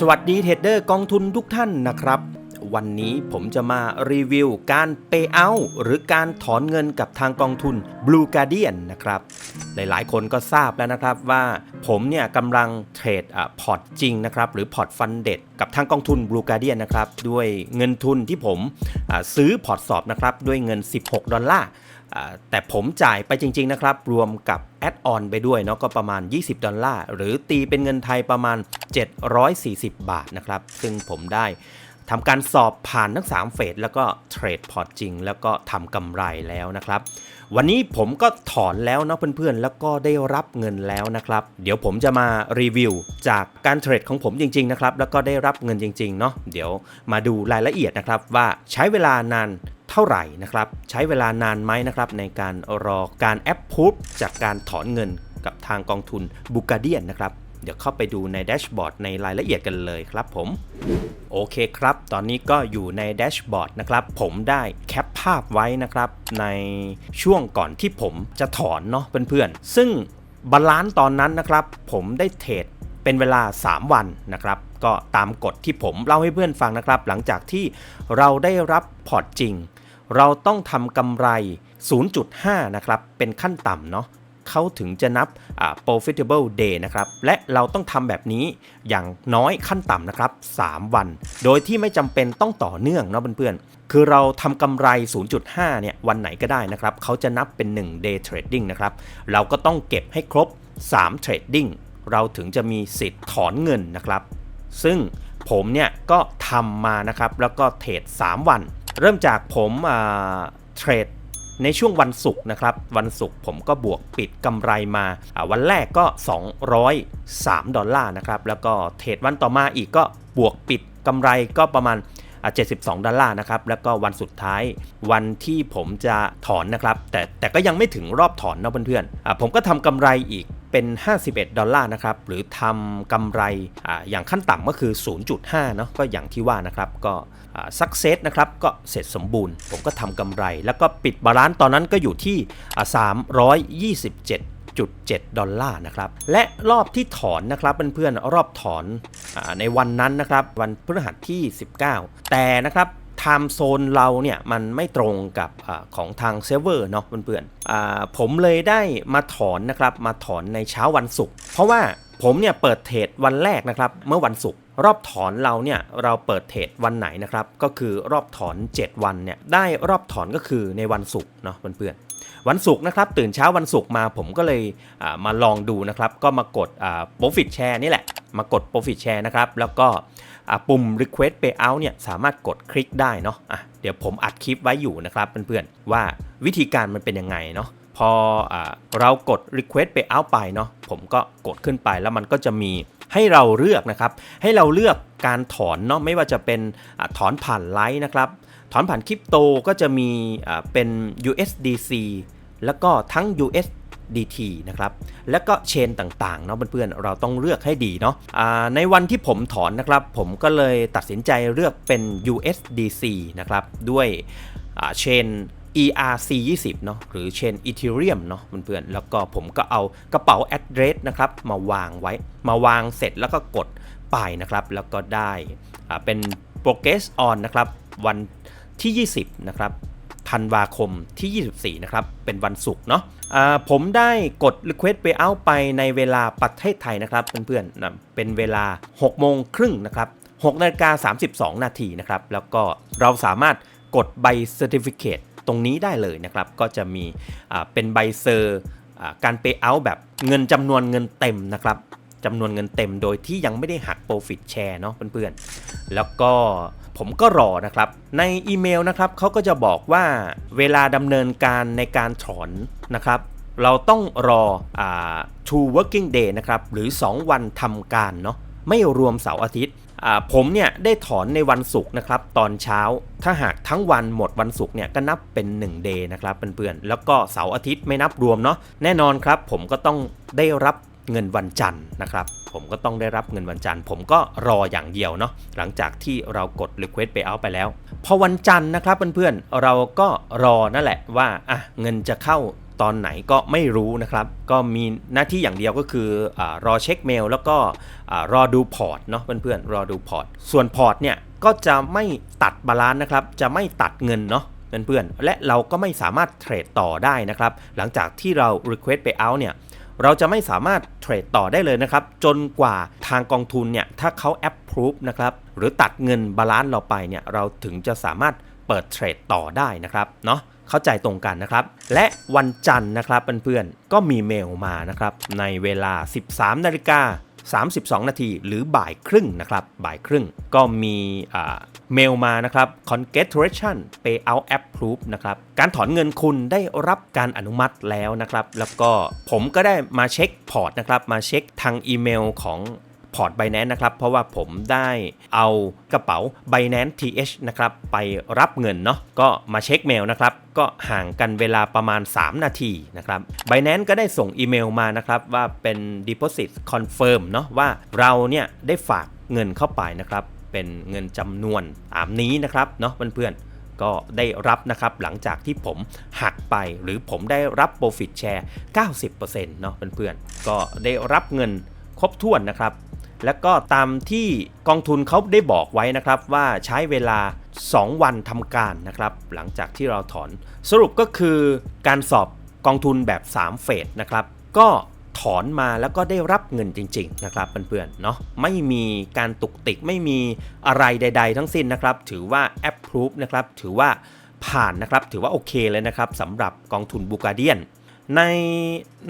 สวัสดีเทรดเดอร์กองทุนทุกท่านนะครับ วันนี้ผมจะมารีวิวการ Pay Out หรือการถอนเงินกับทางกองทุน Blue Guardian นะครับ หลายๆ คนก็ทราบแล้วนะครับว่าผมเนี่ยกำลังเทรดพอร์ตจริงนะครับ หรือพอร์ตฟันเด็ดกับทางกองทุน Blue Guardian นะครับ ด้วยเงินทุนที่ผมซื้อพอร์ตสอบนะครับ ด้วยเงิน 16 ดอลลาร์ แต่ผมจ่ายไปจริง ๆ นะครับ รวมกับแอดออนไปด้วยเนาะก็ประมาณ 20 ดอลลาร์ หรือตีเป็นเงินไทยประมาณ 740 บาทนะครับ ซึ่งผมได้ ทำการสอบผ่านทั้ง 3 เฟสแล้วก็เทรดพอร์ตจริง แล้วก็ทำกำไรแล้วนะครับ วันนี้ผมก็ถอนแล้วเนาะเพื่อนๆ แล้วก็ได้รับเงินแล้วนะครับ เดี๋ยวผมจะมารีวิวจากการเทรดของผมจริงๆนะครับแล้วก็ได้รับเงินจริงๆเนาะเดี๋ยวมาดูรายละเอียดนะครับว่าใช้เวลานานเท่าไหร่นะครับใช้เวลานานไหมนะครับในการรอการแอปพูฟจากการถอนเงินกับทางกองทุนบูกาเดียนนะครับ เดี๋ยวเข้าไปดูในแดชบอร์ดในรายละเอียดกันเลยครับผม โอเคครับ ตอนนี้ก็อยู่ในแดชบอร์ดนะครับ ผมได้แคปภาพไว้นะครับ ในช่วงก่อนที่ผมจะถอนเนาะเพื่อนๆ ซึ่งบาลานซ์ตอนนั้นนะครับ ผมได้เทรดเป็นเวลา 3 วันนะครับ ก็ตามกฎที่ผมเล่าให้เพื่อนฟังนะครับ หลังจากที่เราได้รับพอร์ตจริง เราต้องทำกำไร 0.5 นะครับ เป็นขั้นต่ำเนาะ เขาถึงจะนับ profitable day นะครับ และเราต้องทำแบบนี้อย่างน้อยขั้นต่ำนะครับ 3 วัน โดยที่ไม่จำเป็นต้องต่อเนื่องเนาะเพื่อนๆ คือเราทำกำไร 0.5 เนี่ยวันไหนก็ได้นะครับ เขาจะนับเป็น 1 day trading นะครับ เราก็ต้องเก็บให้ครบ 3 trading เราถึงจะมีสิทธิ์ถอนเงินนะครับ ซึ่งผมเนี่ยก็ทำมานะครับ แล้วก็เทรด 3 วัน เริ่มจากผมเทรด ในช่วงวันศุกร์นะครับ วันศุกร์ผมก็บวกปิดกำไรมา วันแรกก็ 203 ดอลลาร์นะครับ แล้วก็เทรดวันต่อมาอีกก็บวกปิดกำไรก็ประมาณ 72 ดอลลาร์นะครับ แล้วก็วันสุดท้ายวันที่ผมจะถอนนะครับ แต่แต่ก็ยังไม่ถึงรอบถอนนะเพื่อนๆอ่าผมก็ทำกำไรอีก เป็น 51 ดอลลาร์นะครับ หรือทำกำไรอ่าอย่างขั้นต่ำก็คือ 0.5 เนาะก็อย่างที่ว่านะครับ ก็สักเซสนะครับ ก็เสร็จสมบูรณ์ ผมก็ทำกำไร แล้วก็ปิดบาลานซ์ตอนนั้นก็อยู่ที่อ่า327ดอลลาร์นะครับ และรอบที่ถอนนะครับเพื่อนๆรอบถอนอาในวันนั้นนะครับ วันพฤหัสที่ 19 แต่นะครับ ม์โซนเราเนี่ยมันไม่ตรงกับอของทางเซิร์ฟเวอร์เนาะเพื่อนๆผมเลยได้มาถอนนะครับมาถอนในเช้าวันศุกร์เพราะว่าผมเนี่ยเปิดเทรดวันแรกนะครับเมื่อวันศุกร์รอบถอนเราเนี่ยเราเปิดเทรดวันไหนนะครับก็คือรอบถอน 7 วันเนี่ยได้รอบถอนก็คือในวันศุกร์เนาะเพื่อนๆวันศุกร์นะครับตื่นเช้าวันศุกร์มาผมก็เลยมาลองดูนะครับก็มากดอ่า profit share นี่แหละ มากด profit share นะครับ แล้วก็ปุ่ม request payout เนี่ยสามารถกดคลิกได้เนาะะเดี๋ยวผมอัดคลิปไว้อยู่นะครับเพื่อนๆ ว่าวิธีการมันเป็นยังไงเนาะพออเรากด request payout ไปเนาะผมก็กดขึ้นไปแล้วมันก็จะมีให้เราเลือกนะครับ ให้เราเลือกการถอนเนาะไม่ว่าจะเป็นอถอนผ่านไลท์นะครับ ถอนผ่านคริปโตก็จะมีเป็น USDC แล้วก็ทั้ง US DT นะครับ แล้วก็เชนต่างๆเนาะเพื่อนๆ เราต้องเลือกให้ดีเนาะอ่าในวันที่ผมถอนนะครับ ผมก็เลยตัดสินใจเลือกเป็น USDC นะครับ ด้วยเชน ERC 20เนาะหรือเชน Ethereum เนาะเพื่อนๆ แล้วก็ผมก็เอากระเป๋า address นะครับ มาวางไว้ มาวางเสร็จแล้วก็กดไปนะครับ แล้วก็ได้เป็น progress on นะครับ วันที่ 20 นะครับ ธันวาคมที่ 24 นะครับ เป็นวันศุกร์เนาะผมได้กด request payout ไปในเวลาประเทศไทยนะครับ เพื่อนๆนะเป็นเวลา 6 โมงครึ่งนะครับ6นาฬิกา32 นาทีนะครับ แล้วก็เราสามารถกดใบ certificate ตรงนี้ได้เลยนะครับ ก็จะมีเป็นใบเซอร์การ payout แบบเงินจำนวนเงินเต็มนะครับจำนวนเงินเต็มโดยที่ยังไม่ได้หัก profit share เนาะเพื่อนๆ แล้วก็ ผมก็รอนะครับ ในอีเมลนะครับเขาก็จะบอกว่าเวลาดำเนินการในการถอนนะครับ เราต้องรออ two working day นะครับ หรือ 2 วันทำการเนาะไม่รวมเสาร์อาทิตย์ผมเนี่ยได้ถอนในวันศุกร์นะครับตอนเช้า ถ้าหากทั้งวันหมดวันศุกร์เนี่ยก็นับเป็น1 day นะครับเพื่อนๆแล้วก็เสาร์อาทิตย์ไม่นับรวมเนาะแน่นอนครับผมก็ต้องได้รับ เงินวันจันทร์นะครับ ผมก็ต้องได้รับเงินวันจันทร์ ผมก็รออย่างเดียวเนาะหลังจากที่เรากด request payout ไปแล้ว พอวันจันทร์นะครับเพื่อนๆเราก็รอนั่นแหละว่าอะเงินจะเข้าตอนไหนก็ไม่รู้นะครับ ก็มีหน้าที่อย่างเดียวก็คืออรอเช็คเมล แล้วก็รอดูพอร์ตเนาะเพื่อนๆรอดูพอร์ต ส่วนพอร์ตเนี่ยก็จะไม่ตัดบาลานซ์นะครับ จะไม่ตัดเงินเนาะเพื่อนๆและเราก็ไม่สามารถเทรดต่อได้นะครับ หลังจากที่เรา request payout เนี่ย เราจะไม่สามารถเทรดต่อได้เลยนะครับ จนกว่าทางกองทุนเนี่ย ถ้าเขา approve นะครับ หรือตัดเงินบาลานซ์เราไปเนี่ย เราถึงจะสามารถเปิดเทรดต่อได้นะครับเนาะเข้าใจตรงกันนะครับ และวันจันทร์นะครับเพื่อนๆก็มีเมลมานะครับ ในเวลา 13นาฬิกา32 นาทีหรือบ่ายครึ่งนะครับ บ่ายครึ่งก็มี เมลมานะครับ congratulation payout approve นะครับ การถอนเงินคุณได้รับการอนุมัติแล้วนะครับ แล้วก็ผมก็ได้มาเช็คพอร์ตนะครับ มาเช็คทางอีเมลของพอร์ต Binance นะครับ เพราะว่าผมได้เอากระเป๋า Binance TH นะครับ ไปรับเงินเนาะก็มาเช็คเมลนะครับ ก็ห่างกันเวลาประมาณ 3 นาทีนะครับ Binance ก็ได้ส่งอีเมลมานะครับ ว่าเป็น deposit confirm เนาะว่าเราเนี่ยได้ฝากเงินเข้าไปนะครับ เป็นเงินจำนวนตามนี้นะครับเนาะเพื่อนๆก็ได้รับนะครับหลังจากที่ผมหักไปหรือผมได้รับ profit share 90%เนาะเพื่อนๆก็ได้รับเงินครบถ้วนนะครับ แล้วก็ตามที่กองทุนเขาได้บอกไว้นะครับว่าใช้เวลา 2 วันทำการนะครับ หลังจากที่เราถอน สรุปก็คือการสอบกองทุนแบบ 3 เฟสนะครับ ก็ ถอนมาแล้วก็ได้รับเงินจริง ๆ นะครับเพื่อนๆเนาะไม่มีการตุกติกไม่มีอะไรใด ๆ ทั้งสิ้นนะครับ ถือว่า approve นะครับถือว่าผ่านนะครับ ถือว่าโอเคเลยนะครับสำหรับกองทุนบูกาเดียน ใน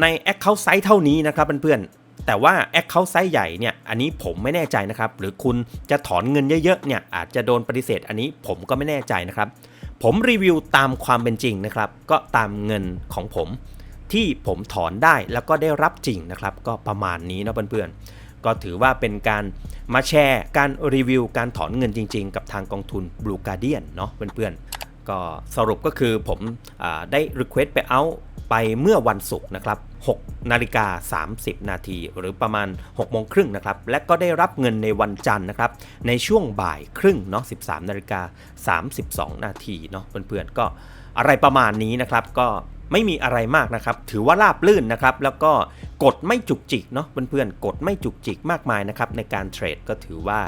ใน Account Size เท่านี้นะครับเพื่อนๆแต่ว่า Account Size ใหญ่เนี่ยอันนี้ผมไม่แน่ใจนะครับ หรือคุณจะถอนเงินเยอะๆเนี่ยอาจจะโดนปฏิเสธ อันนี้ผมก็ไม่แน่ใจนะครับ ผมรีวิวตามความเป็นจริงนะครับ ก็ตามเงินของผม ที่ผมถอนได้แล้วก็ได้รับจริงนะครับ ก็ประมาณนี้นะเพื่อนๆ ก็ถือว่าเป็นการมาแชร์การรีวิวการถอนเงินจริง ๆ กับทางกองทุน Blue Guardian เนาะเพื่อนๆ ก็สรุปก็คือผมได้ Request ไปเอาไปเมื่อวันศุกร์นะครับ6นาฬิกา30 นาที หรือประมาณ6โมงครึ่งนะครับ และก็ได้รับเงินในวันจันทร์นะครับ ในช่วงบ่ายครึ่งเนาะ13นาฬิกา32 นาทีเนาะเพื่อนๆ ก็อะไรประมาณนี้นะครับ ก็ ไม่มีอะไรมากนะครับ ถือว่าราบลื่นนะครับ แล้วก็กดไม่จุกจิกเนาะเพื่อนๆ กดไม่จุกจิกมากมายนะครับ ในการเทรดก็ถือว่า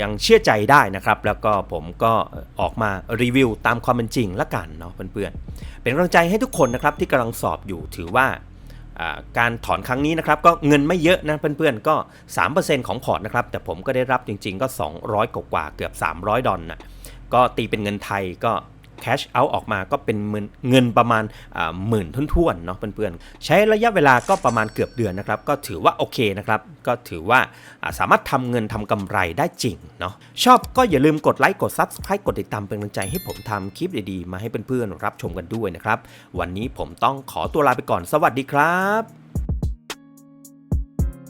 ยังเชื่อใจได้นะครับ แล้วก็ผมก็ออกมารีวิวตามความเป็นจริงละกันเนาะเพื่อนๆ เป็นกำลังใจให้ทุกคนนะครับที่กำลังสอบอยู่ถือว่าการถอนครั้งนี้นะครับก็เงินไม่เยอะนะเพื่อนๆ ก็ 3%ของพอร์ตนะครับ แต่ผมก็ได้รับจริงๆก็ 200 กว่าเกือบ 300 ดอลนะก็ตีเป็นเงินไทยก็ cash out ออกมาก็เป็นเงินประมาณหมื่นทุ่นๆเนาะเพื่อนๆ ใช้ระยะเวลาก็ประมาณเกือบเดือนนะครับ ก็ถือว่าโอเคนะครับ ก็ถือว่าสามารถทำเงินทำกำไรได้จริงเนาะชอบก็อย่าลืมกดไลค์กด Subscribe กดติดตามเป็นกำลังใจให้ผมทำคลิปดีๆ มาให้เพื่อนๆ รับชมกันด้วยนะครับ วันนี้ผมต้องขอตัวลาไปก่อนสวัสดีครับ